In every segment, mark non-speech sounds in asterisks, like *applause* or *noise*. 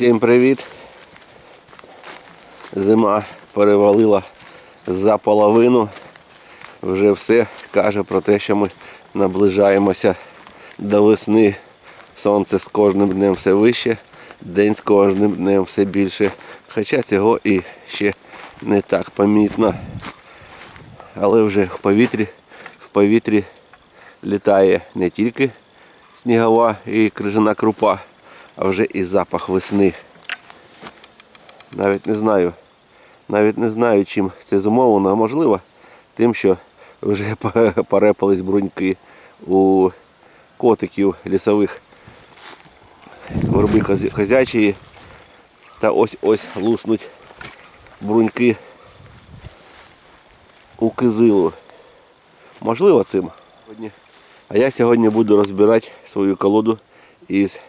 Всім привіт. Зима перевалила за половину. Вже все каже про те, що ми наближаємося до весни. Сонце з кожним днем все вище, день з кожним днем все більше. Хоча цього і ще не так помітно. Але вже в повітрі, в повітрі літає не тільки снігова і крижана крупа, а вже і запах весни. Навіть не знаю, навіть не знаю, чим це зумовлено, а можливо, тим, що вже *laughs* порепались бруньки у котиків лісових верби коз- козячої. Та ось ось луснуть бруньки у кизилу. Можливо цим. А я сьогодні буду розбирати свою колоду із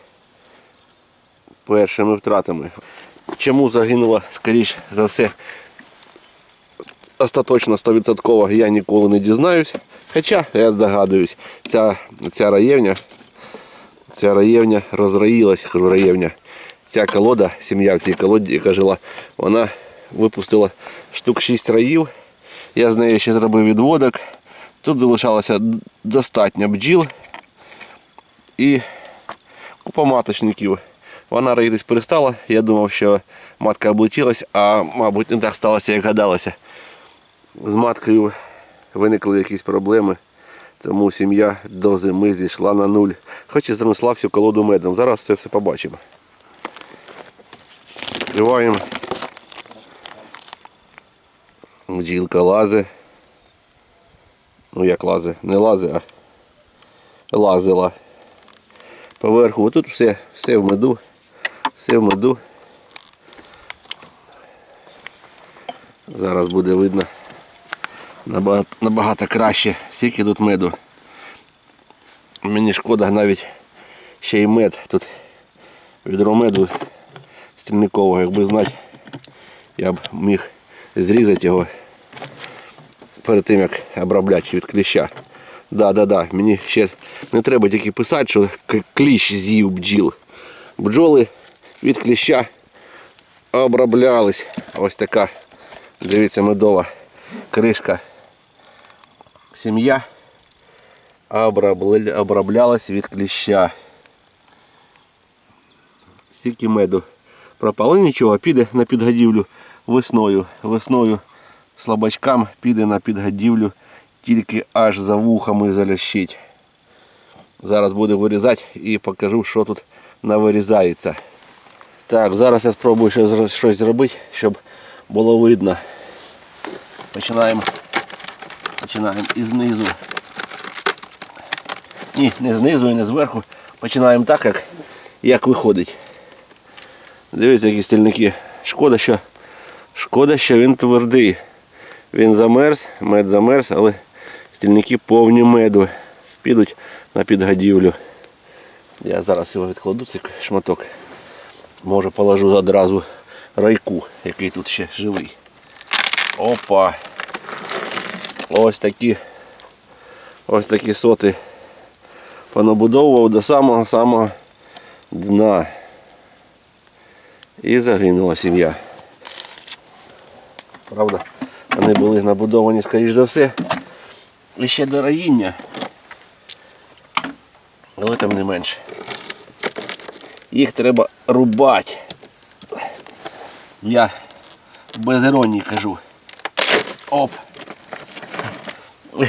першими втратами. Чому загинула, скоріш за все, остаточно 100% я ніколи не дізнаюсь. Хоча я здогадуюсь, ця, ця раєвня, ця раєвня розраїлась, кажу раєвня. Ця колода, сім'я в цій колоді, яка жила, вона випустила штук 6 раїв. Я з нею ще зробив відводок. Тут залишалося достатньо бджіл і купа маточників. Вона роїтись перестала. Я думав, що матка облетілась, а мабуть не так сталося, як гадалося. З маткою виникли якісь проблеми, тому сім'я до зими зійшла на нуль. Хоч і занесла всю колоду медом. Зараз це все побачимо. Відкриваємо. Бджілка лазе. Ну як лазе? Не лазе, а лазила. Поверху. Отут все, все в меду. Все в меду. Зараз буде видно набагато, набагато краще, скільки тут меду. Мені шкода навіть ще й мед. Тут відро меду стрільникового, якби знати, я б міг зрізати його перед тим як обробляти від кліща. Да, да, да. Мені ще не треба тільки писати, що кліщ з'їв бджіл. Бджоли від кліща оброблялись. Ось така, дивіться, медова кришка. Сім'я оброблялась від кліща. Стільки меду пропало. Нічого, піде на підгодівлю весною. Весною слабачкам піде на підгодівлю, тільки аж за вухами залящить. Зараз буду вирізати і покажу, що тут навирізається. Так, зараз я спробую щось зробити, щоб було видно. Починаємо. Починаємо знизу. Ні, не знизу і не зверху. Починаємо так, як, як виходить. Дивіться, які стільники. Шкода, що, шкода, що він твердий. Він замерз, мед замерз, але стільники повні меду. Підуть на підгодівлю. Я зараз його відкладу, цей шматок. Може положу одразу райку, який тут ще живий. Опа! Ось такі ось такі соти понабудовував до самого-самого дна. І загинула сім'я. Правда, вони були набудовані, скоріш за все, і ще до раїння. Але там не менше. Їх треба рубати. Я без іронії кажу. Оп.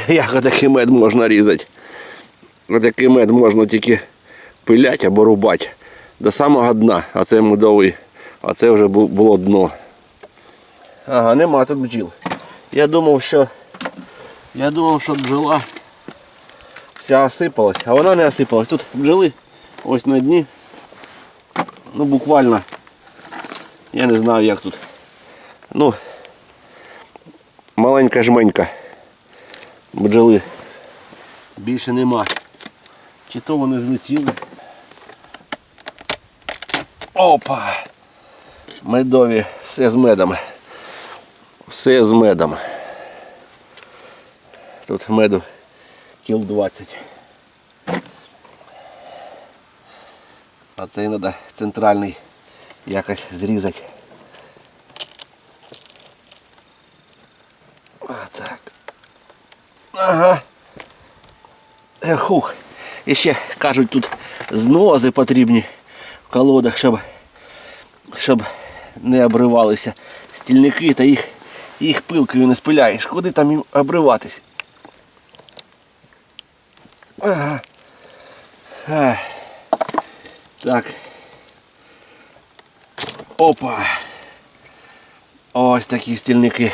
Як отакий мед можна різати? Отакий мед можна тільки пиляти або рубати до самого дна, а це медовий, а це вже було дно. Ага, нема тут бджіл. Я думав, що я думав, що бджола вся осипалась, а вона не осипалась. Тут бджоли ось на дні. Ну буквально. Я не знаю як тут. Ну маленька жменька. Бджоли. Більше нема. Чи то вони злетіли. Опа! Медові, все з медом. Все з медом. Тут меду кіл 20. А це треба центральний якось зрізати. А так. Ага. Хух. І ще кажуть, тут знози потрібні в колодах, щоб, щоб не обривалися стільники та їх, їх пилкою не спиляєш. Куди там їм обриватись? Ага. Так. Опа. Ось такі стільники.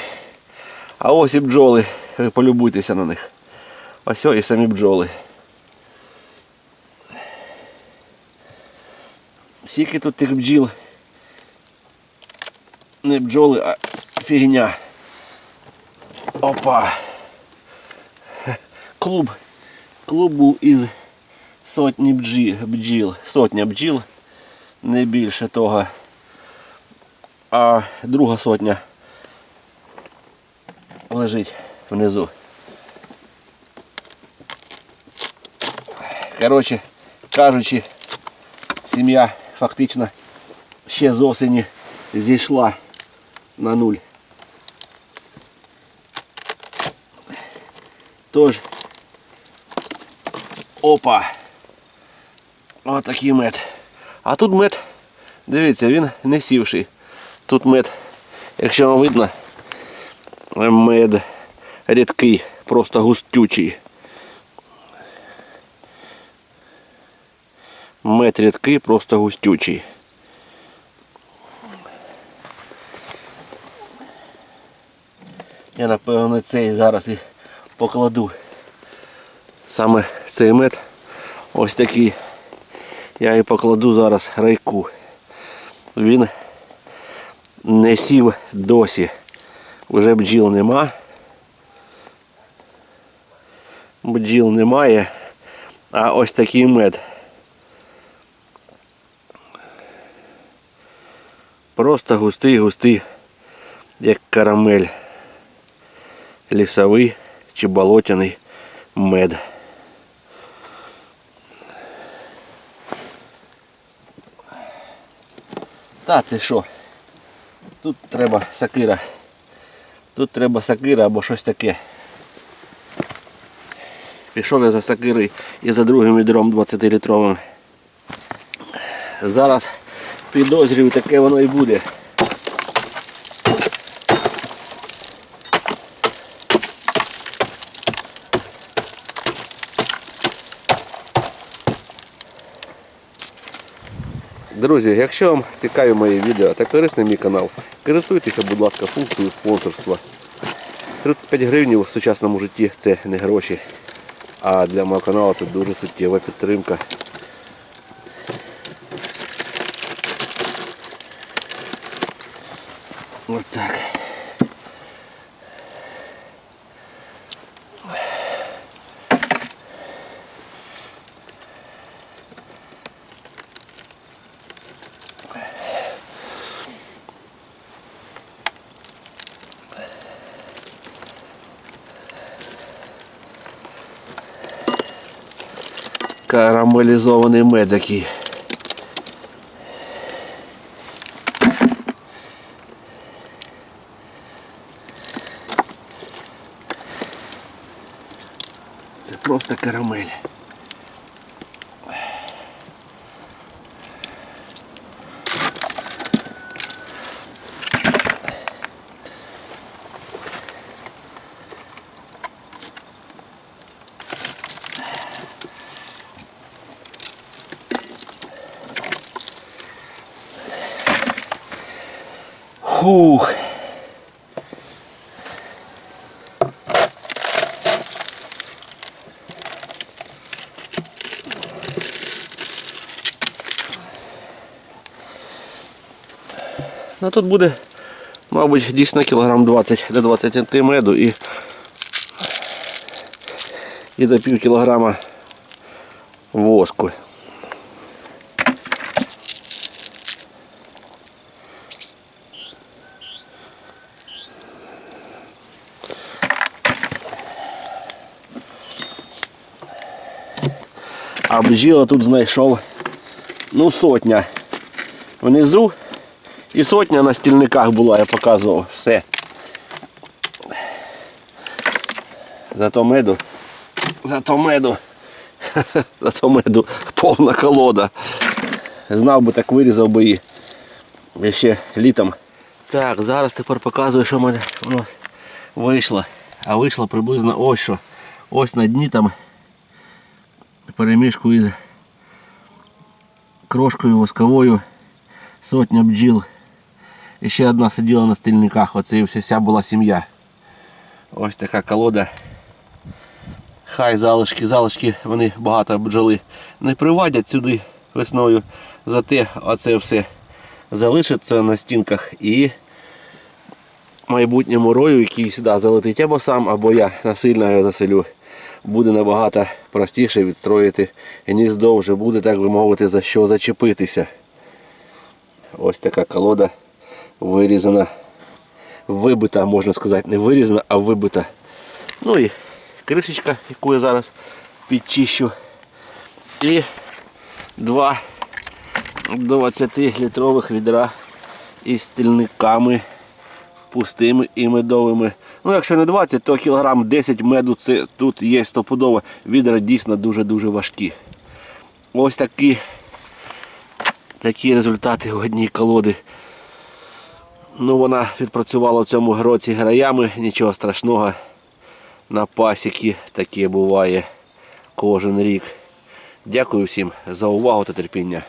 А ось і бджоли. Ви полюбуйтеся на них. Ось і самі бджоли. Скільки тут тих бджіл. Не бджоли, а фігня. Опа. Клуб. Клуб був із сотні бджіл, бджіл. Сотня бджіл, не більше того. А друга сотня лежить внизу. Коротше кажучи, сім'я фактично ще з осені зійшла на нуль. Тож, опа! Отакий мед. А тут мед, дивіться, він не сівший. Тут мед, якщо вам видно, мед рідкий, просто густючий. Мед рідкий, просто густючий. Я напевно цей зараз і покладу. Саме цей мед ось такий. Я і покладу зараз райку. Він не сів досі. Вже бджіл нема. Бджіл немає. А ось такий мед. Просто густий, густий, як карамель. Лісовий чи болотяний мед. Та ти що? Тут треба сакира. Тут треба сакира або щось таке. Пішов я за сакири і за другим відром 20-літровим. Зараз підозрюю, таке воно і буде. Друзі, якщо вам цікаві мої відео та корисний мій канал, користуйтеся, будь ласка, функцією спонсорства. 35 гривень у сучасному житті це не гроші, а для мого каналу це дуже суттєва підтримка. Карамелізований мед який. Це просто карамель. Фух. Ну тут буде, мабуть, дійсно кілограм 20 до 20 меду і, і до пів кілограма воску. А бджіла тут знайшов ну сотня. Внизу І сотня на стільниках була, я показував. Все. Зато меду. Зато меду. *laughs* Зато меду повна колода. Знав би, так вирізав би її. Ще літом. Так, зараз тепер показую, що в мене воно вийшло. А вийшло приблизно ось що. Ось на дні там перемішку із крошкою восковою сотня бджіл. І ще одна сиділа на стільниках. Оце і вся, була сім'я. Ось така колода. Хай залишки, залишки вони багато бджоли не приводять сюди весною. Зате оце все залишиться на стінках і майбутньому рою, який сюди залетить або сам, або я насильно його заселю, буде набагато простіше відстроїти гніздо, вже буде, так би мовити, за що зачепитися. Ось така колода вирізана, вибита, можна сказати, не вирізана, а вибита. Ну і кришечка, яку я зараз підчищу. І два 20-літрових відра із стільниками пустими і медовими. Ну, якщо не 20, то кілограм 10 меду це тут є стопудово. Відра дійсно дуже-дуже важкі. Ось такі, такі результати у одній колоди. Ну, вона відпрацювала в цьому році граями, нічого страшного. На пасіки таке буває кожен рік. Дякую всім за увагу та терпіння.